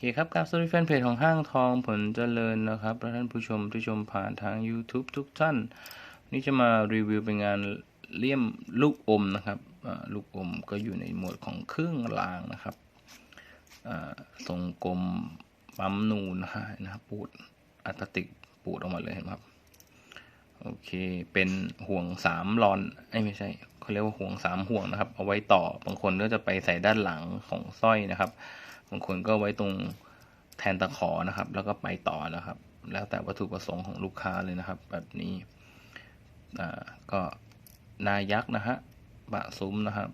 เคครับกับสวัสดีแฟนเพจของห้างทองผลเจริญนะครับและท่านผู้ชมที่ชมผ่านทาง YouTube ทุกท่าน นี่จะมารีวิวเป็นงานเลี่ยมลูกอมนะครับลูกอมก็อยู่ในหมวดของเครื่องรางนะครับทรงกลมปั๊มนูนนะฮะนะครับปูดอัตติกปูดออกมาเลยเห็นไหมครับ โอเคเป็นห่วงสามรอนไอ้ไม่ใช่เขาเรียกว่าห่วงสามห่วงนะครับ เอาไว้ต่อบางคนก็จะไปใส่ด้านหลังของสร้อยนะครับ บางคนก็ไว้ตรงแทนตะขอนะครับ แล้วก็ไปต่อนะครับ แล้วแต่วัตถุประสงค์ของลูกค้าเลยนะครับ แบบนี้ก็นายักษ์นะฮะบะซุ้มนะครับ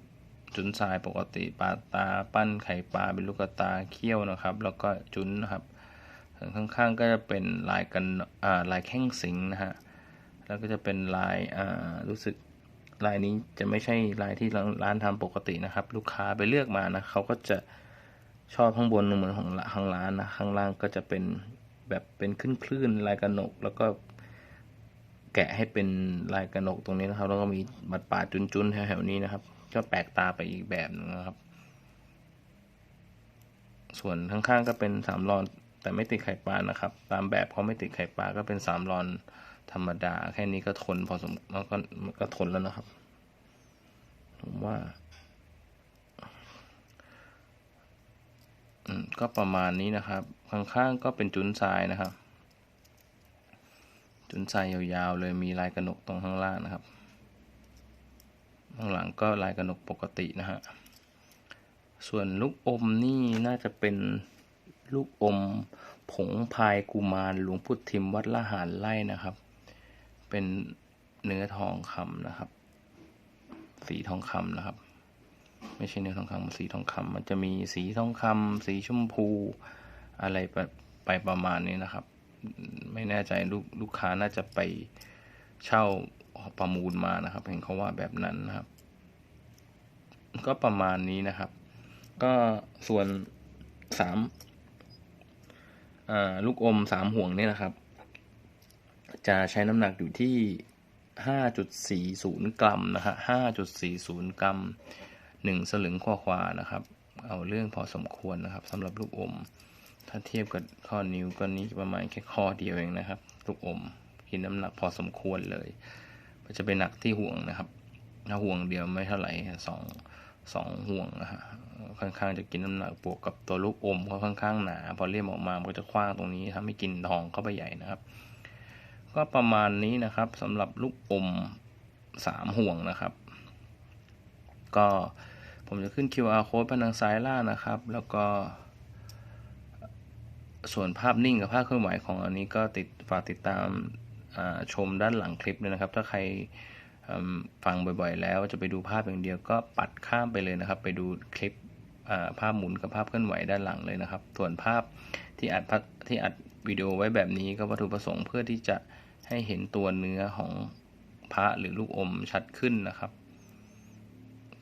จุนทรายปกติปลาตาปั้นไข่ปลาเป็นลูกตาเขี้ยวนะครับ แล้วก็จุนนะครับข้างๆก็จะเป็นลายกันลายแข้งสิงนะฮะแล้วก็จะเป็นลายรู้สึกลายนี้จะไม่ใช่ลายที่ร้านร้านทำปกตินะครับ ลูกค้าไปเลือกมานะเขาก็จะ ชอบข้างบนเหมือนของข้างร้านนะข้างล่างก็จะเป็นแบบเป็นคลื่นๆลายกระหนก แล้วก็แกะให้เป็นลายกระหนกตรงนี้นะครับ แล้วก็มีบัดป่าจุนๆแถวๆนี้นะครับ ก็แปลกตาไปอีกแบบหนึงนะครับ ส่วนข้างๆก็เป็นสามรอนแต่ไม่ติดไข่ปลานะครับ ตามแบบเขาไม่ติดไข่ปลาก็เป็นสามรอนธรรมดา แค่นี้ก็ทนพอสมแล้วก็ก็ทนแล้วนะครับผมว่า อืม ก็ประมาณนี้นะครับ ข้างๆก็เป็นจุนทรายนะครับ จุนทรายยาวๆเลยมีลายกระหนกตรงข้างล่างนะครับ ข้างหลังก็ลายกระหนกปกตินะฮะ ส่วนลูกอมนี่น่าจะเป็นลูกอมผงพายกุมารหลวงพุทธิมวัดละหารไล่นะครับ เป็นเนื้อทองคำนะครับ สีทองคำนะครับ ไม่ใช่เนื้อทองคำสีทองคำมันจะมีสีทองคำสีชมพู อะไรไปประมาณนี้นะครับ ไม่แน่ใจลูกลูกค้าน่าจะไปเช่าประมูลมานะครับ เห็นเขาว่าแบบนั้นนะครับ ก็ประมาณนี้นะครับ ก็ส่วนสามลูกอมสามห่วงเนี่ยนะครับ จะใช้น้ำหนักอยู่ที่ห้าจุดสี่ศูนย์กรัมนะฮะห้าจุดสี่ศูนย์กรัม หนึ่งสลึงข้อควานะครับ เอาเรื่องพอสมควรนะครับสำหรับลูกอม ถ้าเทียบกับข้อนิ้วก็นี้ประมาณแค่ข้อเดียวเองนะครับ ลูกอมกินน้ำหนักพอสมควรเลยจะเป็นหนักที่ห่วงนะครับ ถ้าห่วงเดียวไม่เท่าไหร่สองสองห่วงนะฮะค่อนข้างจะกินน้ำหนักบวกกับตัวลูกอมเขาค่อนข้างหนา พอเลี่ยมออกมามันก็จะคว้างตรงนี้ทำให้กินทองเข้าไปใหญ่นะครับ ก็ประมาณนี้นะครับสำหรับลูกอมสามห่วงนะครับ ก็ ผมจะขึ้น QR code ไปทางซ้ายล่างนะครับ แล้วก็ ส่วนภาพนิ่งกับภาพเคลื่อนไหวของอันนี้ก็ติดฝากติดตามชมด้านหลังคลิปเลยนะครับ ถ้าใครฟังบ่อยๆ แล้วจะไปดูภาพอย่างเดียวก็ปัดข้ามไปเลยนะครับ ไปดูคลิปภาพหมุนกับภาพเคลื่อนไหวด้านหลังเลยนะครับ ส่วนภาพที่อัดที่อัดวิดีโอไว้แบบนี้ก็วัตถุประสงค์เพื่อที่จะให้เห็นตัวเนื้อของพระหรือลูกอมชัดขึ้นนะครับ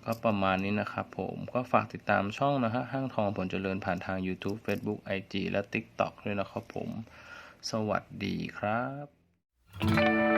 ก็ประมาณนี้นะครับผมก็ฝากติดตามช่องนะฮะห้างทองผลเจริญผ่านทาง YouTube Facebook IG และ TikTok ด้วยนะครับผม สวัสดีครับ